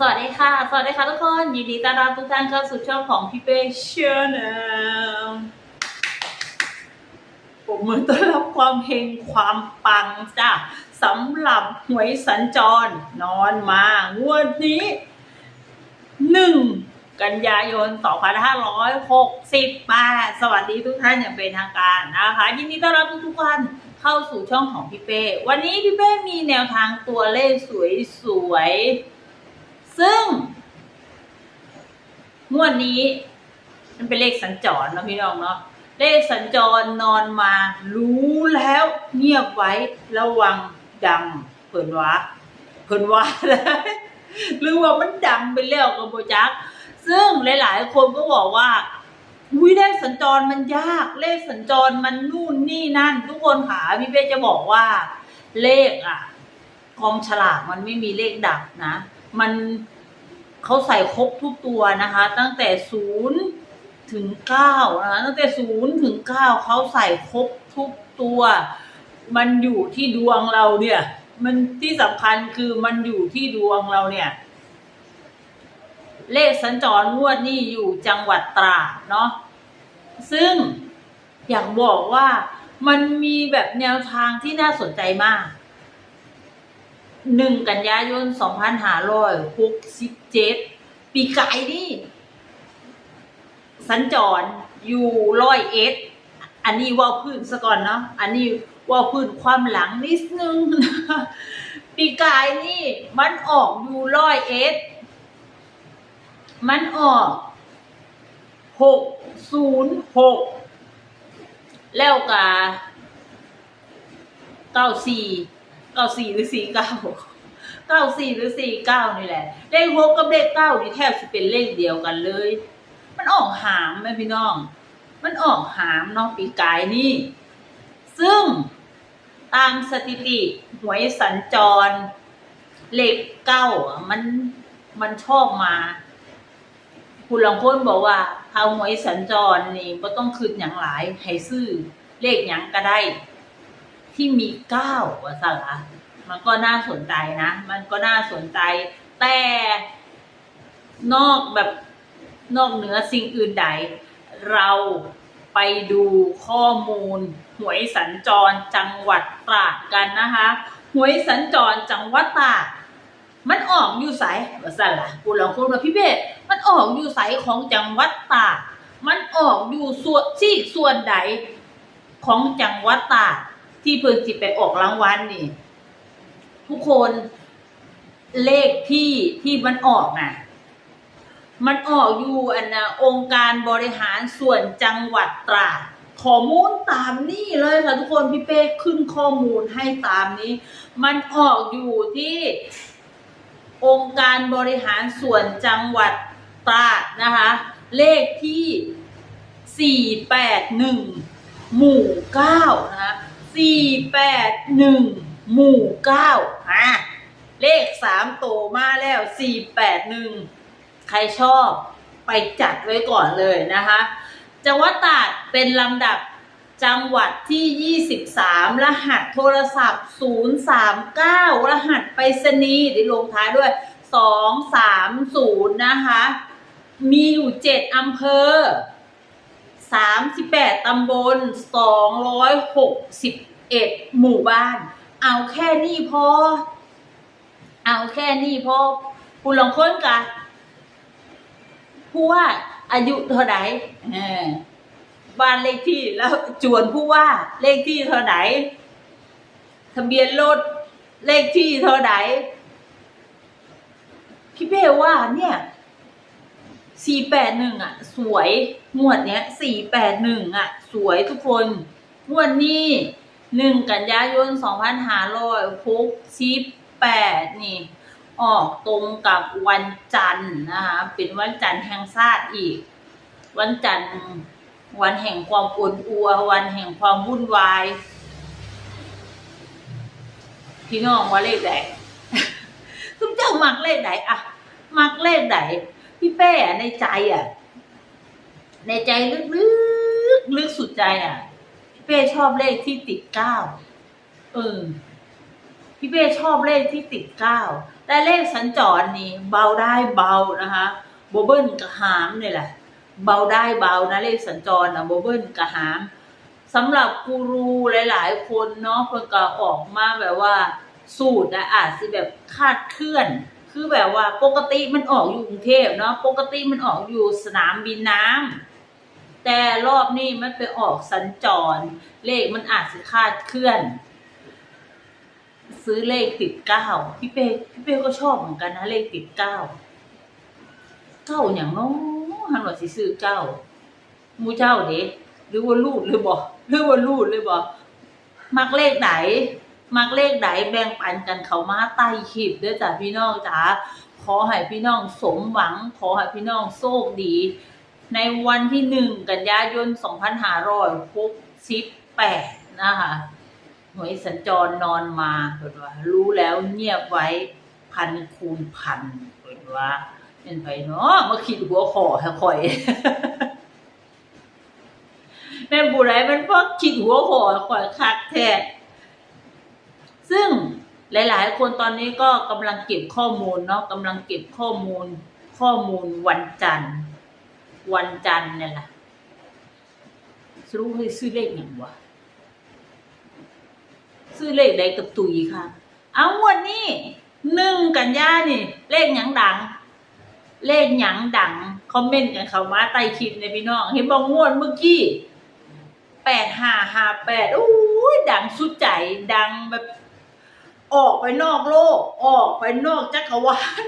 สวัสดีค่ะ สวัสดีค่ะทุกคน ยินดีต้อนรับทุกท่านเข้าสู่ช่องของพี่เป้เชียร์นะผมมือต้อนรับความเฮงความปังจ้ะสำหรับหวยสัญจร นอนมางวดนี้หนึ่งกันยายน 2568 สวัสดีทุกท่านอย่างเป็นทางการนะคะ ยินดีต้อนรับทุกๆท่านเข้าสู่ช่องของพี่เป้ วันนี้พี่เป้มีแนวทางตัวเลขสวยๆ ซึ่ง งวดนี้ มันเป็นเลขสัญจรเนาะพี่น้องเนาะเลขสัญจรนอนมา รู้แล้ว เงียบไว้ระวังดังเพิ่นวะเพิ่นว่าเลยหรือว่ามันดังไปแล้วกับโบจัก ซึ่งหลาย ๆ คนก็บอกว่าอุ้ยเลขสัญจรมันยาก เลขสัญจรมันนู่นนี่นั่น ทุกคนค่ะพี่เป้จะบอกว่า เลขอะกองฉลากมันไม่มีเลขดับนะ มันเขาใส่ครบทุกตัวนะคะ ตั้งแต่ศูนย์ถึงเก้านะคะตั้งแต่ศูนย์ถึงเก้าเขาใส่ครบทุกตัว มันอยู่ที่ดวงเราเนี่ย มันที่สำคัญคือมันอยู่ที่ดวงเราเนี่ย เลขสัญจรงวดนี่อยู่จังหวัดตราดเนาะซึ่งอยากบอกว่ามันมีแบบแนวทางที่น่าสนใจมาก หนึ่งกันยายนสองพันห้าร้อยหกสิบเจ็ดปีไก่นี่ สัญจรอยู่ร้อยเอ็ด อันนี้ว่าพื้นซะก่อนเนาะ อันนี้ว่าพื้นความหลังนิดนึง ปีกายนี่ มันออกอยู่ร้อยเอ็ด มันออกหกศูนย์หกแล้วกาเก้าสี่ เก้าสี่หรือสี่เก้าเก้าสี่หรือสี่เก้านี่แหละ เลขหกกับเลขเก้านี่แทบจะเป็นเลขเดียวกันเลย มันออกหามไหมพี่น้อง มันออกหามเนาะปีกายนี่ ซึ่งตามสถิติหวยสัญจร เลขเก้ามันมันชอบมา คุณลังคนบอกว่าถ้าหวยสัญจรนี่ก็ต้องคืนอย่างหลายให้ซื้อเลขหยังก็ได้ ที่มีเก้าว่าสละมันก็น่าสนใจนะ มันก็น่าสนใจ แต่นอกแบบนอกเหนือสิ่งอื่นใด เราไปดูข้อมูล หวยสัญจรจังหวัดตราดกันนะคะ หวยสัญจรจังหวัดตราดมันออกอยู่ไสว่าสั่นล่ะกูลองคุณว่าพี่เบสมันออกอยู่ไสของจังหวัดตราดมันออกอยู่ส่วนซีกส่วนใดของจังหวัดตราด ที่เพิ่นสิไปออกรางวัลนี่ ทุกคนเลขที่ที่มันออกน่ะ มันออกอยู่อันนะองค์การบริหารส่วนจังหวัดตราดข้อมูลตามนี้เลยค่ะทุกคนพี่เป้ขึ้นข้อมูลให้ตามนี้ มันออกอยู่ที่ องค์การบริหารส่วนจังหวัดตราดนะคะ เลขที่ 481 หมู่ 9 นะคะ 481 หมู่9อะเลข 3 โตมาแล้ว 481 ใครชอบไปจัดไว้ก่อนเลยนะคะ จังหวัดตาดเป็นลำดับจังหวัดที่ 23 รหัสโทรศัพท์ 039 รหัสไปรษณีย์ได้ลงท้ายด้วย 230 นะคะ มีอยู่ 7อำเภอ 38 ตำบล 261 หมู่บ้าน เอาแค่นี้พอ เอาแค่นี้พอคุณลองค้นกันผู้ว่าอายุเท่าไหร่บ้านเลขที่แล้วจวนผู้ว่าเลขที่เท่าไหร่ทะเบียนรถเลขที่เท่าไหร่พี่เป้ว่าเนี่ย สี่แปดหนึ่งอะ สวยงวดเนี้ยสี่แปดหนึ่งอะ สวยทุกคนงวดนี้หนึ่งกันยายนสองพันห้าร้อยหกสิบแปดนี่ ออกตรงกับวันจันทร์นะคะ เป็นวันจันทร์แห่งชาติอีก วันจันทร์วันแห่งความอุ่นอัว วันแห่งความวุ่นวาย พี่น้องว่าเลขใดทุกเจ้ามักเลขไหนอะมักเลขไหน พี่เป้อะในใจอะในใจลึกๆลึกสุดใจอะพี่เป้ชอบเลขที่ติดเก้าเออพี่เป้ชอบเลขที่ติดเก้าแต่เลขสัญจรนี่ เบาได้เบานะคะโบเบิ้ลกับหามเนี่ยแหละ เบาได้เบานะเลขสัญจรนะโบเบิ้ลกับหามสำหรับกูรูหลาย ๆ คนเนาะเพิ่นก็ออกมาแบบว่า สูตรนะอาจจะแบบคาดเคลื่อน คือแบบว่าปกติมันออกอยู่กรุงเทพเนาะปกติมันออกอยู่สนามบินน้ำแต่รอบนี้มันไปออกสัญจร เลขมันอาจจะคาดเคลื่อน ซื้อเลขติดเก้าพี่เป้พี่เป้ก็ชอบเหมือนกันนะเลขติดเก้าเก้าอย่างน้องหันว่าสิซื้อเก้ามูเจ้าเด้หรือว่ารูดหรือบ่หรือว่ารูดหรือบ่มักเลขไหน มักเลขไหนแบ่งปันกันเขามาใต้คลิปด้อจ้ะพี่น้องจ๋าขอให้พี่น้องสมหวัง ขอให้พี่น้องโชคดี ในวันที่หนึ่งกันยายนสองพันห้าร้อยหกสิบแปดนะคะหน่วยสัญจรนอนมาเปิดว่า รู้แล้วเงียบไว้พันคูณพันเปิดว่าเป็นไปเนาะมาขีดหัวคอให้ข่อยแม่บุไรมันพวกขีดหัวคอให้ข่อยคักแท้ หลาย ๆ คนตอนนี้ก็กำลังเก็บข้อมูลเนาะกำลังเก็บข้อมูล ข้อมูลวันจันทร์ วันจันทร์เนี่ยแหละสรุปให้ซื้อเลขอย่างวะซื้อเลขใดกับตุยค่ะ เอาวดนี้หนึ่งกันยานี่ เลขหยังดัง เลขหยังดัง คอมเมนต์กันเขามาใต้คลิปในพี่น้องเห็นบอกงวดเมื่อกี้แปดห้าห้าแปดอู้ยดังสุดใจดังแบบ ออกไปนอกโลก ออกไปนอกจักรวาล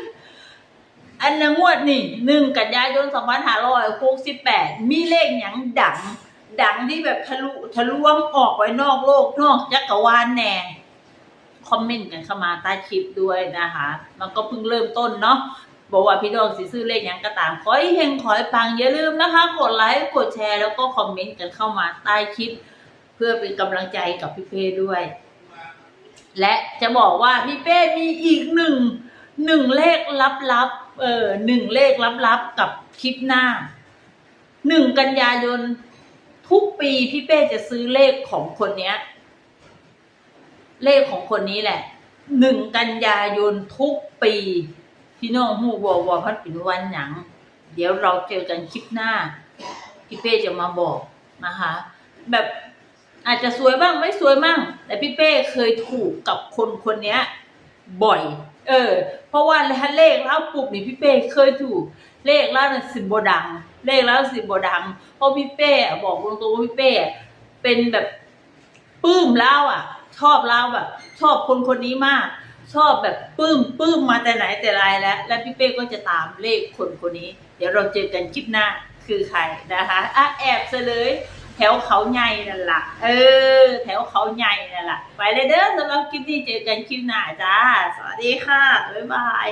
อันนั้นงวดนี่หนึ่งกันยายนสองพันห้าร้อยหกสิบแปดมีเลขหยังดัง ดังที่แบบทะลุทะลวงออกไปนอกโลกนอกจักรวาลแน่คอมเมนต์กันเข้ามาใต้คลิปด้วยนะคะ มันก็เพิ่งเริ่มต้นเนาะบอกว่าพี่น้องสิซื้อเลขหยังก็ตามขอให้เฮงขอให้ปังอย่าลืมนะคะ กดไลค์กดแชร์แล้วก็คอมเมนต์กันเข้ามาใต้คลิป เพื่อเป็นกำลังใจกับพี่เป้ด้วย และจะบอกว่าพี่เป้มีอีกหนึ่งหนึ่งเลขลับๆเออหนึ่งเลขลับๆกับคลิปหน้าหนึ่งกันยายนทุกปีพี่เป้จะซื้อเลขของคนเนี้ย เลขของคนนี้แหละหนึ่งกันยายนทุกปี พี่น้องหูวอวอพัดป็นวันหยัง เดี๋ยวเราเจอกันคลิปหน้าพี่เป้จะมาบอกนะคะ แบบ อาจจะสวยบ้างไม่สวยบ้างแต่พี่เป้เคยถูกกับคนคนนี้บ่อย เออ เพราะว่าถ้าเลขแล้วปุบนี่พี่เป้เคยถูก เลขแล้วสิบบดัง เลขแล้วสิบบดัง เพราะพี่เป้บอกตรงๆว่าพี่เป้เป็นแบบปื้มเล่าอะ ชอบเล่าแบบ ชอบคนคนนี้มาก ชอบแบบปื้มปื้มมาแต่ไหนแต่ไรแล้ว แล้วพี่เป้ก็จะตามเลขคนคนนี้ เดี๋ยวเราเจอกันคลิปหน้าคือใครนะคะอะแอบเฉลย ถวเขาใหญ่นั่นล่ะ เออ แถวเขาใหญ่นั่นล่ะ ไปเลยเด้อสำหรับคลิปนี้เจอกันคลิปหน้าจ้า สวัสดีค่ะ บ๊ายบาย